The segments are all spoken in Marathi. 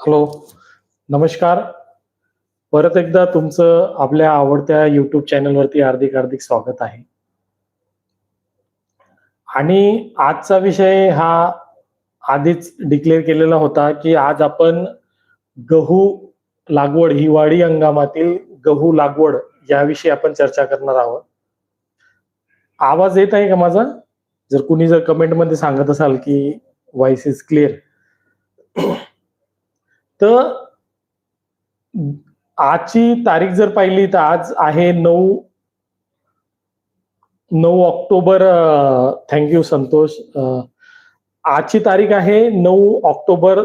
हॅलो नमस्कार. परत एकदा तुमचं आपल्या आवडत्या युट्यूब चॅनलवरती हार्दिक हार्दिक स्वागत आहे. आणि आजचा विषय हा आधीच डिक्लेअर केलेला होता की आज आपण गहू लागवड हिवाळी हंगामातील गहू लागवड याविषयी आपण चर्चा करणार आहोत. आवाज येत आहे का माझा? जर कुणी जर कमेंटमध्ये सांगत असाल की व्हॉइस इज क्लिअर तर आजची तारीख जर पाहिली तर आज आहे नऊ नऊ ऑक्टोबर थँक्यू संतोष. आजची तारीख आहे नऊ ऑक्टोबर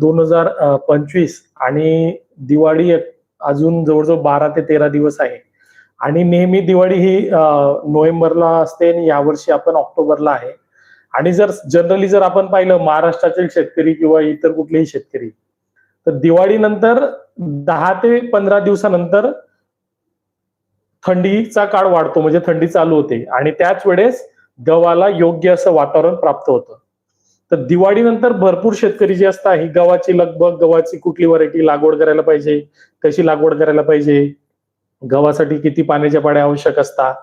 दोन हजार पंचवीस आणि दिवाळी अजून जवळजवळ बारा ते तेरा दिवस आहे. आणि नेहमी दिवाळी ही नोव्हेंबरला असते आणि यावर्षी आपण ऑक्टोबरला आहे. आणि जर जनरली जर आपण पाहिलं महाराष्ट्रातील शेतकरी किंवा इतर कुठलेही शेतकरी तर दिवाळीनंतर दहा ते पंधरा दिवसानंतर थंडीचा काळ वाढतो म्हणजे थंडी चालू होते. आणि त्याच वेळेस गव्हाला योग्य असं वातावरण प्राप्त होतं. तर दिवाळीनंतर भरपूर शेतकरी जे असतात ही गव्हाची लगभग गव्हाची कुठली व्हरायटी लागवड करायला पाहिजे कशी लागवड करायला पाहिजे गव्हासाठी किती पाण्याच्या पाड्या आवश्यक असतात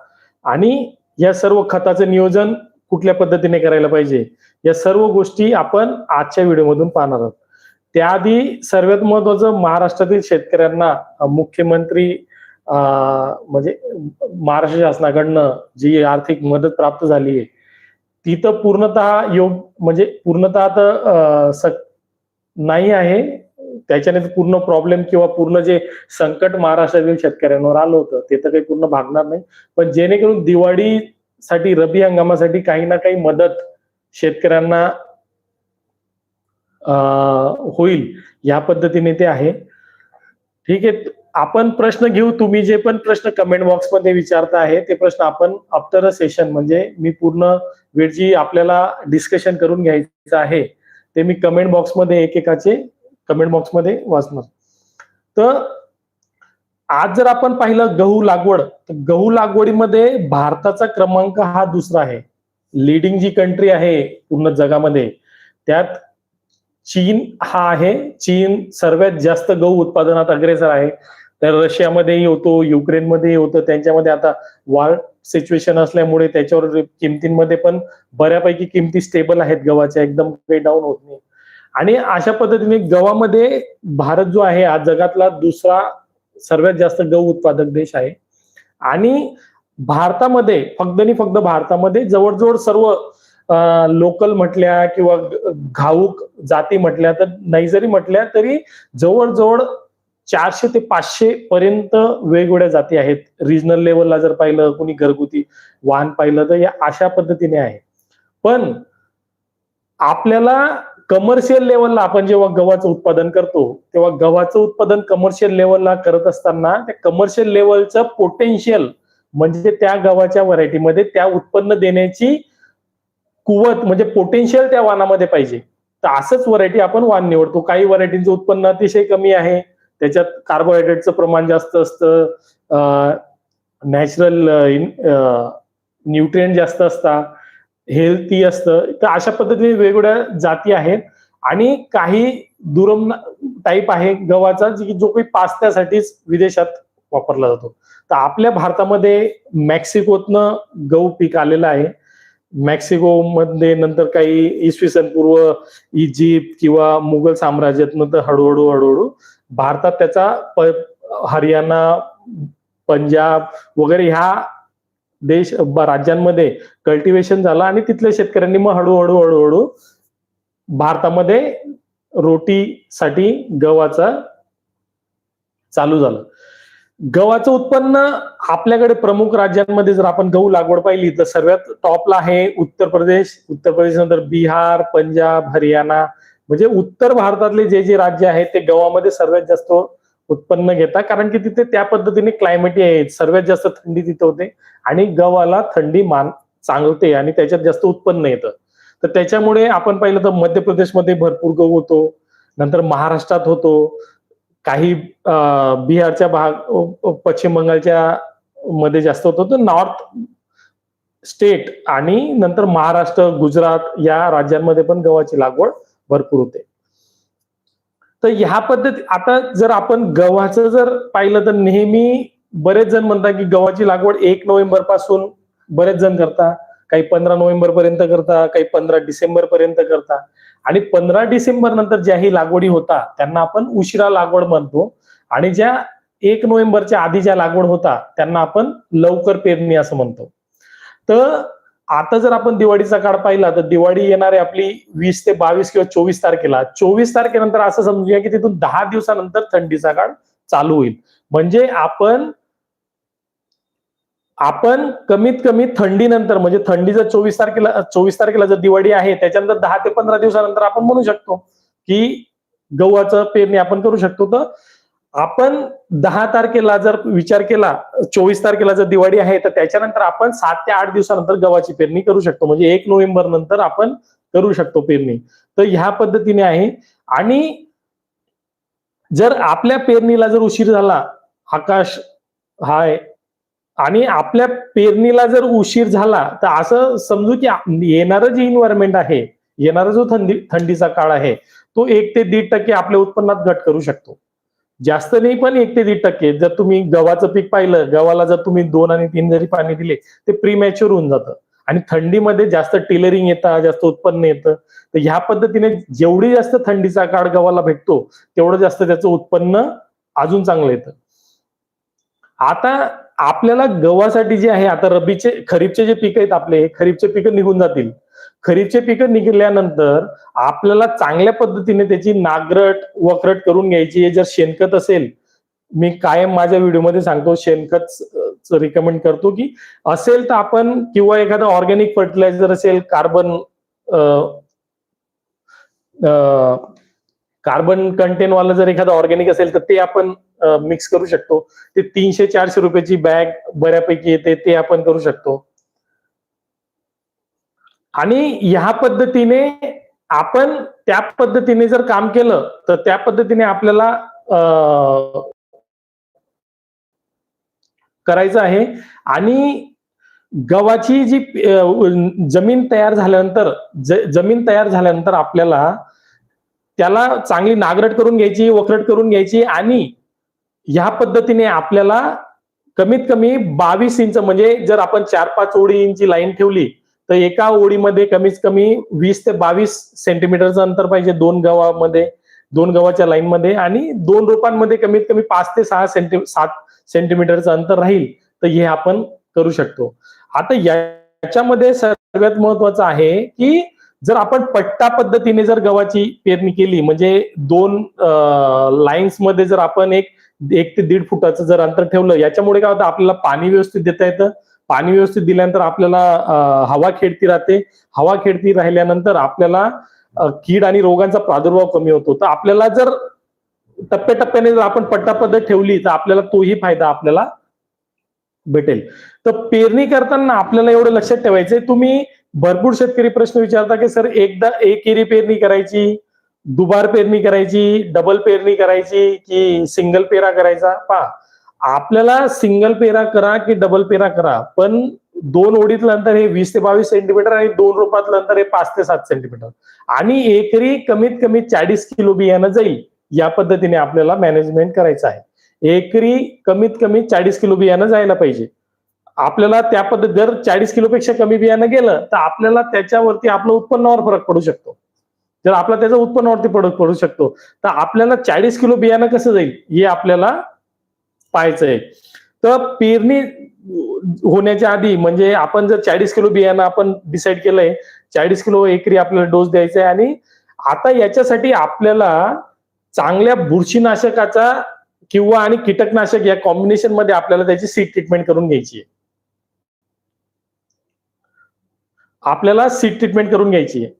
आणि या सर्व खताचं नियोजन कुठल्या पद्धतीने करायला पाहिजे या सर्व गोष्टी आपण आजच्या व्हिडिओमधून पाहणार आहोत. त्याआधी सर्वात महत्वाचं महाराष्ट्रातील शेतकऱ्यांना मुख्यमंत्री म्हणजे महाराष्ट्र शासनाकडनं जी आर्थिक मदत प्राप्त झाली आहे ती तर पूर्णतः योग म्हणजे पूर्णतः तर नाही आहे. त्याच्याने पूर्ण प्रॉब्लेम किंवा पूर्ण जे संकट महाराष्ट्रातील शेतकऱ्यांवर आलं होतं ते तर काही पूर्ण भागणार नाही. पण जेणेकरून दिवाळीसाठी रबी हंगामासाठी काही ना काही मदत शेतकऱ्यांना होईल. या पद्धतीने ते आहे. ठीक आहे. आपण प्रश्न घेऊ. तुम्ही जे पण प्रश्न कमेंट बॉक्समध्ये विचारता आहे ते प्रश्न आपण आफ्टर अ सेशन म्हणजे मी पूर्ण वेळ जी आपल्याला डिस्कशन करून घ्यायचं आहे ते मी कमेंट बॉक्समध्ये एकेकाचे कमेंट बॉक्समध्ये वाचणार. तर आज जर आपण पाहिलं गहू लागवड तर गहू लागवडीमध्ये भारताचा क्रमांक हा दुसरा आहे. लिडिंग जी कंट्री आहे पूर्ण जगामध्ये त्यात चीन हा आहे. चीन सर्वात जास्त गहू उत्पादनात अग्रेसर आहे. तर रशियामध्येही होतो युक्रेनमध्येही होतं. त्यांच्यामध्ये आता वार सिच्युएशन असल्यामुळे त्याच्यावर किमतींमध्ये पण बऱ्यापैकी किमती स्टेबल आहेत गव्हाच्या. एकदम काही डाऊन होत नाही. आणि अशा पद्धतीने गव्हामध्ये भारत जो आहे हा जगातला दुसरा सर्वात जास्त गहू उत्पादक देश आहे. आणि भारतामध्ये फक्त आणि फक्त भारतामध्ये जवळजवळ सर्व लोकल म्हटल्या किंवा घाऊक जाती म्हटल्या तर नाही जरी म्हटल्या तरी जवळजवळ चारशे ते पाचशे पर्यंत वेगवेगळ्या जाती आहेत. रिजनल लेवलला जर पाहिलं कुणी घरगुती वाहन पाहिलं तर या अशा पद्धतीने आहे. पण आपल्याला कमर्शियल लेवलला आपण जेव्हा गव्हाचं उत्पादन करतो तेव्हा गव्हाचं उत्पादन कमर्शियल लेवलला करत असताना त्या कमर्शियल लेवलचं पोटेन्शियल म्हणजे त्या गव्हाच्या व्हरायटीमध्ये त्या उत्पन्न देण्याची कुवत म्हणजे पोटेन्शियल त्या वाणामध्ये पाहिजे. तर असंच व्हरायटी आपण वाण निवडतो. काही व्हरायटींचं उत्पन्न अतिशय कमी आहे. त्याच्यात कार्बोहायड्रेटचं प्रमाण जास्त असतं. नॅचरल न्यूट्रिएंट जास्त असतात हेल्थी असतं. तर अशा पद्धतीने वेगवेगळ्या जाती आहेत. आणि काही दुरम टाईप आहे गव्हाचा जी जो काही पास्त्यासाठीच विदेशात वापरला जातो. तर आपल्या भारतामध्ये मेक्सिकोतनं गहू पीक आलेलं आहे. मेक्सिको मध्ये नंतर काही इसवी सन पूर्व इजिप्त किंवा मुघल साम्राज्यात नंतर हळूहळू हळूहळू भारतात त्याचा हरियाणा पंजाब वगैरे ह्या देश राज्यांमध्ये कल्टिवेशन झालं आणि तिथल्या शेतकऱ्यांनी मग हळूहळू हळूहळू भारतामध्ये रोटीसाठी गव्हाचा चालू झालं. गव्हाचं उत्पन्न आपल्याकडे प्रमुख राज्यांमध्ये जर आपण गहू लागवड पाहिली तर सर्वात टॉपला आहे उत्तर प्रदेश. उत्तर प्रदेश नंतर बिहार पंजाब हरियाणा. म्हणजे उत्तर भारतातले जे जे राज्य आहेत ते गव्हामध्ये सर्वात जास्त उत्पन्न घेतात. कारण की तिथे त्या पद्धतीने क्लायमेट आहे. सर्वात जास्त थंडी तिथे होते आणि गव्हाला थंडी मान चांगलते आणि त्याच्यात जास्त उत्पन्न येतं. तर त्याच्यामुळे आपण पाहिलं तर मध्य प्रदेशमध्ये भरपूर गहू होतो. नंतर महाराष्ट्रात होतो. काही बिहारच्या भाग पश्चिम बंगालच्या मध्ये जास्त होतो तर नॉर्थ स्टेट आणि नंतर महाराष्ट्र गुजरात या राज्यांमध्ये पण गव्हाची लागवड भरपूर होते. तर ह्या पद्धती आता जर आपण गव्हाचं जर पाहिलं तर नेहमी बरेच जण म्हणतात की गव्हाची लागवड एक नोव्हेंबरपासून बरेच जण करता. काही पंधरा नोव्हेंबर पर्यंत करता काही पंधरा डिसेंबर पर्यंत करता. आणि पंधरा डिसेंबर नंतर ज्याही लागवडी होता त्यांना आपण उशिरा लागवड म्हणतो. आणि ज्या एक नोव्हेंबरच्या आधी ज्या लागवड होता त्यांना आपण लवकर पेरणी असं म्हणतो. तर आता जर आपण दिवाळीचा काळ पाहिला तर दिवाळी येणारे आपली वीस ते बावीस किंवा चोवीस तारखेला चोवीस तारखेनंतर असं समजूया की तिथून दहा दिवसानंतर थंडीचा काळ चालू होईल. म्हणजे आपण आपण कमीत कमी थंडीनंतर म्हणजे थंडी जर चोवीस तारखेला चोवीस तारखेला जर दिवाळी आहे त्याच्यानंतर दहा ते पंधरा दिवसानंतर आपण म्हणू शकतो की गव्हाचं पेरणी आपण करू शकतो. तर आपण दहा तारखेला जर विचार केला चोवीस तारखेला जर दिवाळी आहे तर त्याच्यानंतर आपण सात ते आठ दिवसानंतर गव्हाची पेरणी करू शकतो. म्हणजे एक नोव्हेंबर नंतर आपण करू शकतो पेरणी. तर ह्या पद्धतीने आहे. आणि जर आपल्या पेरणीला जर उशीर झाला आकाश हाय आणि आपल्या पेरणीला जर उशीर झाला तर असं समजू की येणारं जे इन्व्हायरमेंट आहे येणारा जो थंडी थंडीचा काळ आहे तो एक ते दीड टक्के आपल्या उत्पन्नात घट करू शकतो. जास्त नाही पण एक ते दीड टक्के. जर तुम्ही गव्हाचं पीक पाहिलं गव्हाला जर तुम्ही दोन आणि तीन जरी पाणी दिले ते प्रीमॅच्युअर होऊन जातं. आणि थंडीमध्ये जास्त टेलरिंग येतं जास्त उत्पन्न येतं. तर ह्या पद्धतीने जेवढी जास्त थंडीचा काळ गव्हाला भेटतो तेवढं जास्त त्याचं उत्पन्न अजून चांगलं येतं. आता आपल्याला गव्हासाठी जे आहे आता रब्बीचे खरीपचे जे पिकं आहेत आपले खरीपचे पिकं निघून जातील. खरीपचे पिकं निघाल्यानंतर आपल्याला चांगल्या पद्धतीने त्याची नागरट वखरट करून घ्यायची. हे जर शेणखत असेल मी कायम माझ्या व्हिडिओमध्ये सांगतो शेणखत रिकमेंड करतो की असेल तर आपण किंवा एखादं ऑर्गॅनिक फर्टिलायझर असेल कार्बन कार्बन कंटेनवाला जर एखादं ऑर्गॅनिक असेल तर ते आपण मिक्स करू शकतो. ते तीनशे चारशे रुपयाची बॅग बऱ्यापैकी येते ते आपण करू शकतो. आणि ह्या पद्धतीने आपण त्या पद्धतीने जर काम केलं तर त्या पद्धतीने आपल्याला करायचं आहे. आणि गव्हाची जी जमीन तयार झाल्यानंतर जमीन तयार झाल्यानंतर आपल्याला त्याला चांगली नागरट करून घ्यायची वखरट करून घ्यायची आणि ह्या पद्धतीने आपल्याला कमीत कमी बावीस इंच म्हणजे जर आपण चार पाच ओळींची लाईन ठेवली तर एका ओळीमध्ये कमीत कमी वीस ते बावीस सेंटीमीटरचं अंतर पाहिजे दोन गव्हामध्ये दोन गव्हाच्या लाईन मध्ये आणि दोन रोपांमध्ये कमीत कमी पाच ते सहा सेंटी सात सेंटीमीटरचं अंतर राहील तर हे आपण करू शकतो. आता याच्यामध्ये सर्वात महत्वाचं आहे की जर आपण पट्टा पद्धतीने जर गव्हाची पेरणी केली म्हणजे दोन लाईन्समध्ये जर आपण एक एक ते दीड फुटाचं जर अंतर ठेवलं याच्यामुळे काय होतं आपल्याला पाणी व्यवस्थित देता येतं. पाणी व्यवस्थित दिल्यानंतर आपल्याला हवा खेळती राहते. हवा खेळती राहिल्यानंतर आपल्याला कीड आणि रोगांचा प्रादुर्भाव कमी होतो. तर आपल्याला जर टप्प्याटप्प्याने जर आपण पट्टा पद्धत ठेवली तर आपल्याला तोही फायदा आपल्याला भेटेल. तर पेरणी करताना आपल्याला एवढं लक्षात ठेवायचंय तुम्ही भरपूर शेतकरी प्रश्न विचारता की सर एकदा एक एरी पेरणी करायची दुबार पेरणी करायची डबल पेरणी करायची की सिंगल पेरा करायचा? पहा आपल्याला सिंगल पेरा करा की डबल पेरा करा पण दोन ओढीतलं अंतर हे वीस ते बावीस सेंटीमीटर आणि दोन रोपातलं अंतर हे पाच ते सात सेंटीमीटर. आणि एकरी कमीत कमी चाळीस किलो बियाणं जाईल या पद्धतीने आपल्याला मॅनेजमेंट करायचं आहे. एकरी कमीत कमी चाळीस किलो बियाणं जायला पाहिजे. आपल्याला त्या पद्धत जर चाळीस किलोपेक्षा कमी बियाणं गेलं तर आपल्याला त्याच्यावरती आपलं उत्पन्नावर फरक पडू शकतो. जर आपला त्याचा उत्पन्नावरती फरक पडू शकतो तर आपल्याला चाळीस किलो बियाणं कसं जाईल? हे आपल्याला पाहायचं आहे तर पेरणी होण्याच्या आधी म्हणजे आपण जर चाळीस किलो बियाणं आपण डिसाईड केलंय चाळीस किलो एकरी आपल्याला डोस द्यायचा आहे आणि आता याच्यासाठी आपल्याला चांगल्या बुरशीनाशकाचा किंवा आणि कीटकनाशक या कॉम्बिनेशनमध्ये आपल्याला त्याची सीड ट्रीटमेंट करून घ्यायची आहे आपल्याला सीट ट्रीटमेंट करून घ्यायची आहे.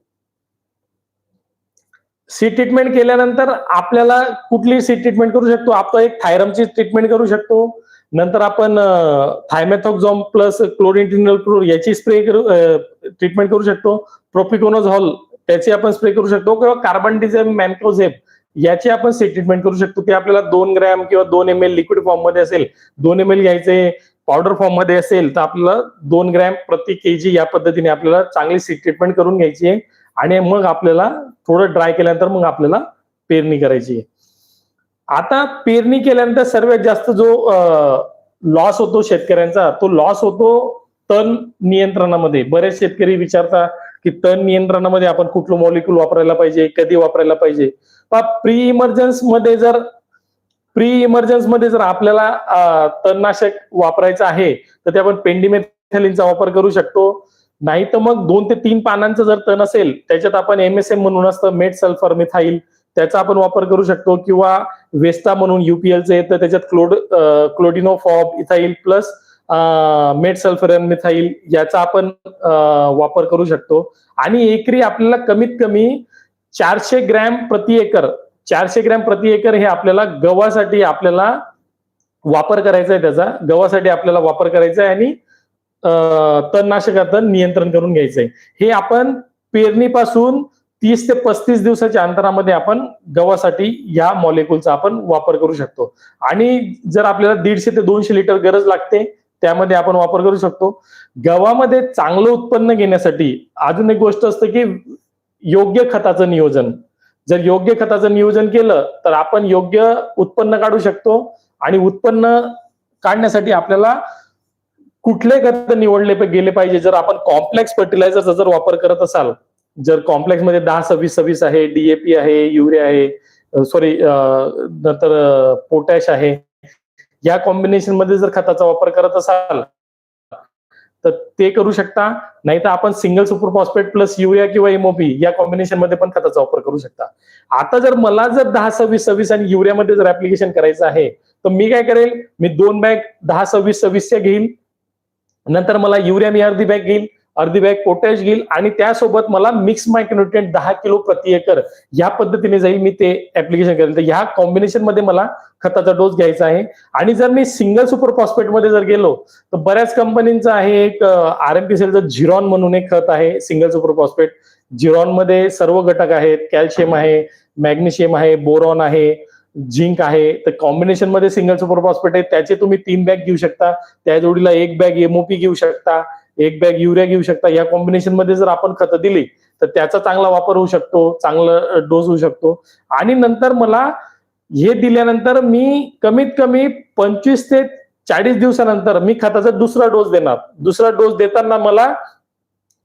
सीट ट्रीटमेंट केल्यानंतर आपल्याला कुठली सीट ट्रीटमेंट करू शकतो? आपण एक थायरमची ट्रीटमेंट करू शकतो. नंतर आपण थायमॅथॉक्झॉम प्लस क्लोरिंटिनल क्लोर याची स्प्रे करू ट्रीटमेंट करू शकतो. प्रोपिकोनोझॉल त्याची आपण स्प्रे करू शकतो. किंवा कार्बन डिझेम मॅनकोझेप याची आपण सीट ट्रीटमेंट करू शकतो. ते आपल्याला दोन ग्रॅम किंवा दोन एम एल लिक्विड फॉर्ममध्ये असेल. दोन एम एल घ्यायचे. पावडर फॉर्ममध्ये असेल तर आपल्याला दोन ग्रॅम प्रति केजी या पद्धतीने आपल्याला चांगली सीड ट्रीटमेंट करून घ्यायची आहे. आणि मग आपल्याला थोडं ड्राय केल्यानंतर मग आपल्याला पेरणी करायची आहे. आता पेरणी केल्यानंतर सर्वात जास्त जो लॉस होतो शेतकऱ्यांचा तो लॉस होतो तण नियंत्रणामध्ये. बरेच शेतकरी विचारतात की तण नियंत्रणामध्ये आपण कुठलं मॉलिक्यूल वापरायला पाहिजे कधी वापरायला पाहिजे? प्री इमर्जन्समध्ये जर प्री इमर्जन्समध्ये जर आपल्याला तणनाशक वापरायचं आहे तर ते आपण पेंडिमेथॅलिनचा वापर करू शकतो. नाही तर मग दोन ते तीन पानांचं जर तण असेल त्याच्यात आपण एमएसएम म्हणून असतं मेट सल्फर मिथाईल त्याचा आपण वापर करू शकतो. किंवा वेस्टा म्हणून युपीएलचं येतं त्याच्यात clod clodinafop ethyl plus metsulfuron methyl याचा आपण वापर करू शकतो. आणि एकरी आपल्याला कमीत कमी चारशे ग्रॅम प्रति एकर चारशे ग्रॅम प्रति एकर हे आपल्याला गव्हासाठी आपल्याला वापर करायचा आहे त्याचा. गव्हासाठी आपल्याला वापर करायचा आहे आणि तणनाशकाचं नियंत्रण करून घ्यायचं आहे. हे आपण पेरणीपासून तीस ते पस्तीस दिवसाच्या अंतरामध्ये आपण गव्हासाठी या मॉलिक्यूलचा आपण वापर करू शकतो. आणि जर आपल्याला दीडशे ते दोनशे लिटर गरज लागते त्यामध्ये आपण वापर करू शकतो. गव्हामध्ये चांगलं उत्पन्न घेण्यासाठी अजून एक गोष्ट असते की योग्य खताचं नियोजन. जर योग्य खताचं नियोजन केलं तर आपण योग्य उत्पन्न काढू शकतो आणि उत्पन्न काढण्यासाठी आपल्याला कुठले खत निवडले गेले पाहिजे. जर आपण कॉम्प्लेक्स फर्टिलायझरचा जर वापर करत असाल जर कॉम्प्लेक्समध्ये दहा सव्वीस सव्वीस आहे डीएपी आहे युरिया आहे सॉरी नंतर पोटॅश आहे या कॉम्बिनेशनमध्ये जर खताचा वापर करत असाल तर ते करू शकता. नाही तर आपण single super phosphate plus urea किंवा एमओपी या कॉम्बिनेशनमध्ये पण खताचा वापर करू शकता. आता जर मला जर दहा सव्वीस सव्वीस आणि युरियामध्ये जर ऍप्लिकेशन करायचं आहे तर मी काय करेल? मी दोन बॅग दहा सव्वीस सव्वीसच्या घेईल. नंतर मला युरिया मी अर्धी बॅग घेईल. अर्धी बॅग पोटॅश घेईल आणि त्यासोबत मला मिक्स मायक्रोन्युट्रिएंट दहा किलो प्रति एकर या पद्धतीने जाईल मी ते ऍप्लिकेशन करेल. तर ह्या कॉम्बिनेशनमध्ये मला खताचा डोस घ्यायचा आहे. आणि जर मी सिंगल सुपर फॉस्फेटमध्ये जर गेलो तर बऱ्याच कंपनींचं आहे एक आर एम पी सेलचं झिरॉन म्हणून एक खत आहे सिंगल सुपर फॉस्फेट झिरॉनमध्ये सर्व घटक आहेत. कॅल्शियम आहे मॅग्नेशियम आहे बोरॉन आहे झिंक आहे. तर कॉम्बिनेशनमध्ये सिंगल सुपर फॉस्फेट आहे. त्याचे तुम्ही तीन बॅग घेऊ शकता. त्या जोडीला एक बॅग एमओपी घेऊ शकता. एक बॅग युरिया घेऊ शकता. या कॉम्बिनेशनमध्ये जर आपण खतं दिली तर त्याचा चांगला वापर होऊ शकतो चांगलं डोस होऊ शकतो. आणि नंतर मला हे दिल्यानंतर मी कमीत कमी पंचवीस ते चाळीस दिवसानंतर मी खताचा दुसरा डोस देणार. दुसरा डोस देताना मला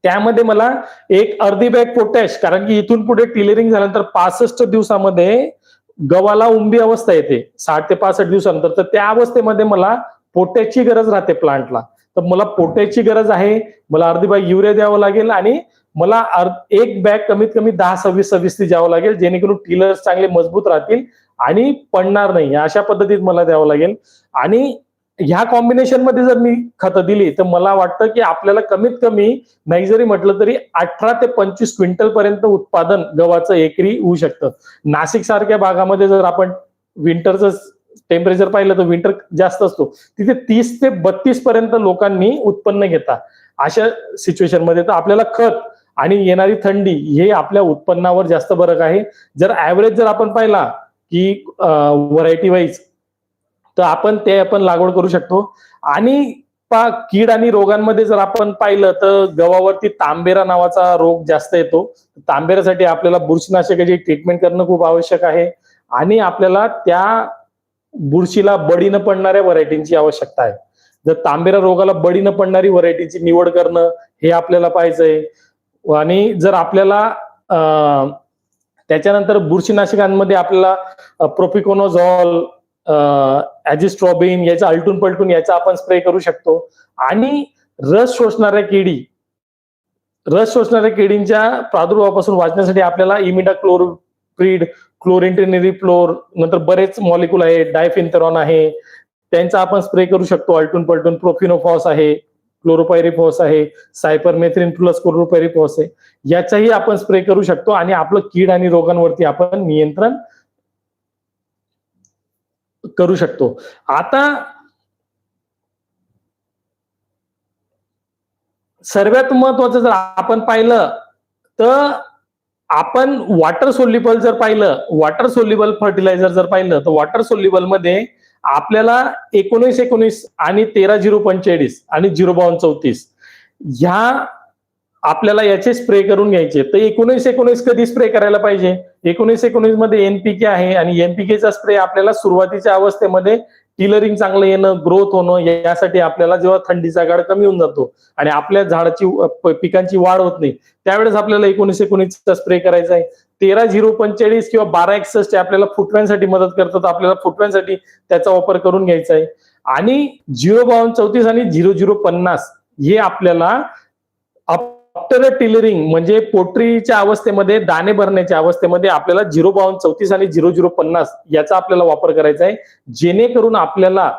त्यामध्ये मला एक अर्धी बॅग पोटॅश कारण की इथून पुढे टिलरिंग झाल्यानंतर पासष्ट दिवसामध्ये गव्हाला उंबी अवस्था येते. साठ ते पासष्ट दिवसानंतर. तर त्या अवस्थेमध्ये मला पोटॅशची गरज राहते प्लांटला तर मला पोट्याची गरज आहे. मला अर्धी बॅग युरिया द्यावं लागेल आणि मला एक बॅग कमीत कमी दहा सव्वीस सव्वीस ती द्यावं लागेल जेणेकरून टिलर्स चांगले मजबूत राहतील आणि पडणार नाही. अशा पद्धतीत मला द्यावं लागेल. आणि ह्या कॉम्बिनेशनमध्ये जर मी खतं दिली तर मला वाटतं की आपल्याला कमीत कमी नाही जरी म्हटलं तरी अठरा ते पंचवीस क्विंटल पर्यंत उत्पादन गव्हाचं एकरी होऊ शकतं. नाशिक सारख्या भागामध्ये जर आपण विंटरचं टेम्परेचर पाहिलं तर विंटर जास्त असतो. तिथे तीस ते बत्तीस पर्यंत लोकांनी उत्पन्न घेता. अशा सिच्युएशनमध्ये तर आपल्याला खत आणि येणारी थंडी हे आपल्या उत्पन्नावर जास्त फरक आहे. जर ऍव्हरेज जर आपण पाहिला की व्हरायटी वाईज तर आपण ते आपण लागवड करू शकतो. आणि पा कीड आणि रोगांमध्ये जर आपण पाहिलं तर गव्हावरती तांबेरा नावाचा रोग जास्त येतो. तांबेऱ्यासाठी आपल्याला बुरशीनाशकाची ट्रीटमेंट करणं खूप आवश्यक आहे. आणि आपल्याला त्या बुरशीला बळी न पडणाऱ्या व्हरायटींची आवश्यकता आहे. जर तांबेरा रोगाला बळी न पडणारी व्हरायटीची निवड करणं हे आपल्याला पाहिजे आणि जर आपल्याला त्याच्यानंतर बुरशीनाशकांमध्ये आपल्याला प्रोपिकोनोझॉल ऍजिस्ट्रॉबिन याचा आलटून पलटून याचा आपण स्प्रे करू शकतो. आणि रस शोषणाऱ्या किडी रस शोषणाऱ्या किडींच्या प्रादुर्भावापासून वाचण्यासाठी आपल्याला इमिडा क्लोरोप्रीड क्लोरिंटेनरी फ्लोर नंतर बरेच मॉलिक्यूल आहे डायफिनथेरॉन आहे. त्यांचा आपण स्प्रे करू शकतो. अल्टून पलटून प्रोफिनोफॉस आहे क्लोरोपायरिफॉस आहे सायपरमेथ्रिन प्लस क्लोरोपायरिफॉस आहे. याचाही आपण स्प्रे करू शकतो आणि आपलं कीड आणि रोगांवरती आपण नियंत्रण करू शकतो. आता सर्वात महत्वाचं जर आपण पाहिलं तर आपण वॉटर सोल्युबल जर पाहिलं वॉटर सोल्युबल फर्टिलायझर जर पाहिलं तर वॉटर सोल्युबलमध्ये आपल्याला एकोणीस एकोणीस आणि तेरा झिरो पंचेचाळीस आणि झिरो बावन्न चौतीस ह्या आपल्याला याचे स्प्रे करून घ्यायचे. तर एकोणीस एकोणीस कधी स्प्रे करायला पाहिजे? एकोणीस एकोणीसमध्ये एनपीके आहे आणि एनपीकेचा स्प्रे आपल्याला सुरुवातीच्या अवस्थेमध्ये टिलरिंग चांगलं येणं ग्रोथ होणं यासाठी आपल्याला जेव्हा थंडीचा गाड कमी होऊन जातो आणि आपल्या झाडाची पिकांची वाढ होत नाही त्यावेळेस आपल्याला एकोणीस एकोणीसचा स्प्रे करायचा आहे. तेरा झिरो पंचेचाळीस किंवा बारा एकसष्ट आपल्याला फुटव्यांसाठी मदत करतात आपल्याला फुटव्यांसाठी त्याचा वापर करून घ्यायचा आहे. आणि झिरो बावन्न चौतीस आणि झिरो झिरो पन्नास हे आपल्याला आफ्टर टिलरिंग म्हणजे पोट्रीच्या अवस्थेमध्ये दाणे भरण्याच्या अवस्थेमध्ये आपल्याला झिरो बावन्न चौतीस आणि झिरो झिरो पन्नास याचा आपल्याला वापर करायचा आहे. जेणेकरून आपल्याला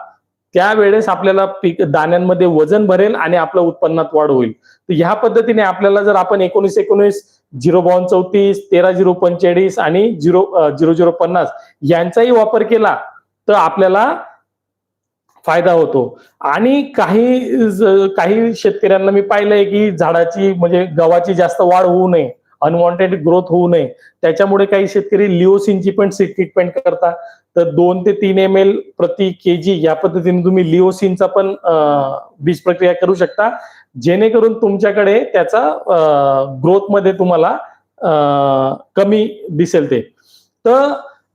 त्यावेळेस आपल्याला पीक दाण्यांमध्ये वजन भरेल आणि आपल्या उत्पन्नात वाढ होईल. तर ह्या पद्धतीने आपल्याला जर आपण एकोणीस एकोणीस झिरो बावन्न चौतीस तेरा झिरो पंचेचाळीस आणि झिरो झिरो झिरो पन्नास यांचाही वापर केला तर आपल्याला फायदा होतो. आणि काही काही शेतकऱ्यांना मी पाहिलंय की झाडाची म्हणजे गव्हाची जास्त वाढ होऊ नये अनवॉन्टेड ग्रोथ होऊ नये. त्याच्यामुळे काही शेतकरी लिओसिनची पण ट्रीटमेंट करतात. तर दोन ते तीन एम एल प्रति के जी या पद्धतीने तुम्ही लिओसिनचा पण बीज प्रक्रिया करू शकता. जेणेकरून तुमच्याकडे त्याचा ग्रोथमध्ये तुम्हाला कमी दिसेल ते. तर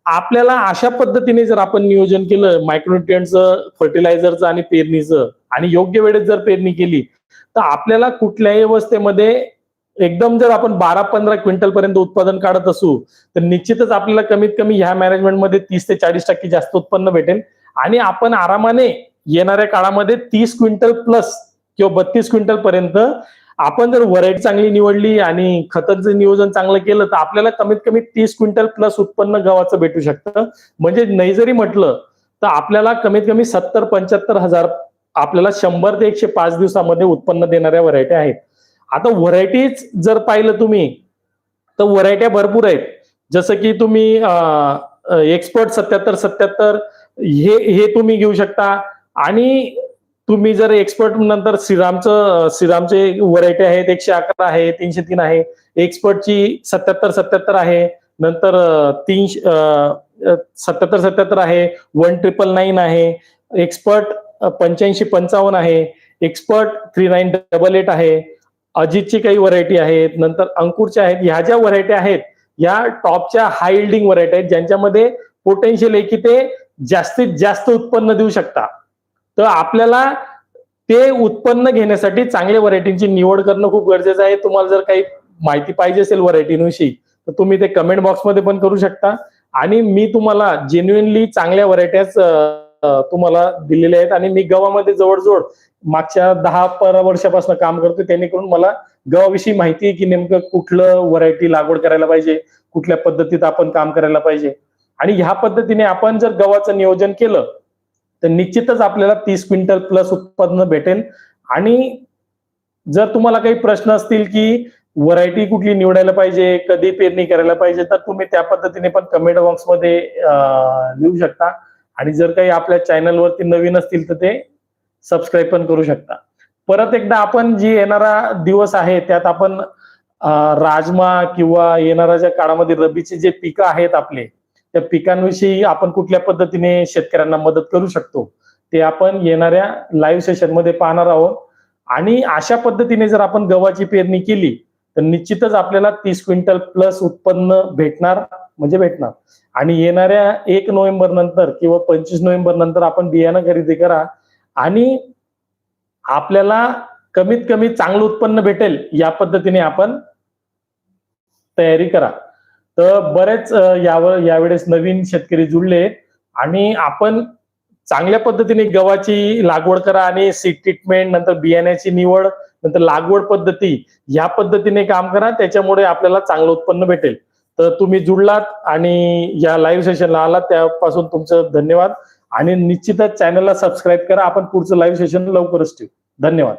आपल्याला अशा पद्धतीने जर आपण नियोजन केलं मायक्रोन्युट्रियंटचं फर्टिलायझरचं आणि पेरणीचं आणि योग्य वेळेत जर पेरणी केली तर आपल्याला कुठल्याही अवस्थेमध्ये एकदम जर आपण बारा पंधरा क्विंटल पर्यंत उत्पादन काढत असू तर निश्चितच आपल्याला कमीत कमी ह्या मॅनेजमेंटमध्ये तीस ते चाळीस टक्के जास्त उत्पन्न भेटेल. आणि आपण आरामाने येणाऱ्या काळामध्ये तीस क्विंटल प्लस किंवा बत्तीस क्विंटल पर्यंत आपण जर व्हरायटी चांगली निवडली आणि खतांचं नियोजन चांगलं केलं तर आपल्याला कमीत कमी तीस क्विंटल प्लस उत्पन्न गव्हाचं भेटू शकतं. म्हणजे नाही जरी म्हटलं तर आपल्याला कमीत कमी सत्तर पंच्याहत्तर हजार आपल्याला शंभर ते एकशे पाच दिवसामध्ये उत्पन्न देणाऱ्या व्हरायटी आहेत. आता व्हरायटीज जर पाहिलं तुम्ही तर व्हरायट्या भरपूर आहेत. जसं की तुम्ही एक्सपर्ट सत्याहत्तर सत्याहत्तर हे हे तुम्ही घेऊ शकता. आणि तुम्ही जर एक्सपर्ट नंतर श्रीरामचं श्रीरामचे व्हरायटी आहेत एकशे अकरा आहे तीनशे तीन आहे. एक्सपर्टची सत्याहत्तर सत्याहत्तर आहे. नंतर तीन तीनशे सत्याहत्तर सत्याहत्तर आहे. वन ट्रिपल नाईन आहे. एक्सपर्ट पंच्याऐंशी पंचावन्न आहे. Expert three nine double eight आहे. अजितची काही व्हरायटी आहेत. नंतर अंकुरच्या आहेत. ह्या ज्या व्हरायटी आहेत या टॉपच्या हाय इल्डिंग व्हरायटी आहेत ज्यांच्यामध्ये पोटेन्शियल आहे की ते जास्तीत जास्त उत्पन्न देऊ शकता. तर आपल्याला ते उत्पन्न घेण्यासाठी चांगल्या व्हरायटींची निवड करणं खूप गरजेचं आहे. तुम्हाला जर काही माहिती पाहिजे असेल व्हरायटीविषयी तर तुम्ही ते कमेंट बॉक्समध्ये पण करू शकता. आणि मी तुम्हाला जेन्युनली चांगल्या व्हरायट्याच तुम्हाला दिलेल्या आहेत. आणि मी गव्हामध्ये जवळजवळ मागच्या दहा बारा वर्षापासून काम करतो जेणेकरून मला गव्हाविषयी माहिती आहे की नेमकं कुठलं व्हरायटी लागवड करायला पाहिजे कुठल्या पद्धतीत आपण काम करायला पाहिजे. आणि ह्या पद्धतीने आपण जर गव्हाचं नियोजन केलं तर निश्चितच आपल्याला तीस क्विंटल प्लस उत्पन्न भेटेल. आणि जर तुम्हाला काही प्रश्न असतील की व्हरायटी कुठली निवडायला पाहिजे कधी पेरणी करायला पाहिजे तर तुम्ही त्या पद्धतीने पण कमेंट बॉक्समध्ये लिहू शकता. आणि जर काही आपल्या चॅनलवरती नवीन असतील तर ते सबस्क्राईब पण करू शकता. परत एकदा आपण जी येणारा दिवस आहे त्यात आपण राजमा किंवा येणाऱ्या ज्या काळामध्ये रबीचे जे पिकं आहेत आपले त्या पिकांविषयी आपण कुठल्या पद्धतीने शेतकऱ्यांना मदत करू शकतो ते आपण येणाऱ्या लाईव्ह सेशनमध्ये पाहणार आहोत. आणि अशा पद्धतीने जर आपण गव्हाची पेरणी केली तर निश्चितच आपल्याला तीस क्विंटल प्लस उत्पन्न भेटणार म्हणजे भेटणार. आणि येणाऱ्या एक नोव्हेंबर नंतर किंवा पंचवीस नोव्हेंबर नंतर आपण बियाणं खरेदी करा आणि आपल्याला कमीत कमी चांगलं उत्पन्न भेटेल या पद्धतीने आपण तयारी करा. तर बरेच यावर यावेळेस नवीन शेतकरी जुळले आणि आपण चांगल्या पद्धतीने गव्हाची लागवड करा आणि सीड ट्रीटमेंट नंतर बियाण्याची निवड नंतर लागवड पद्धती या पद्धतीने काम करा. त्याच्यामुळे आपल्याला चांगलं उत्पन्न भेटेल. तर तुम्ही जुळलात आणि या लाईव्ह सेशनला आलात त्यापासून तुमचं धन्यवाद. आणि निश्चितच चॅनलला सबस्क्राईब करा. आपण पुढचं लाईव्ह सेशन लवकरच ठेवू. धन्यवाद.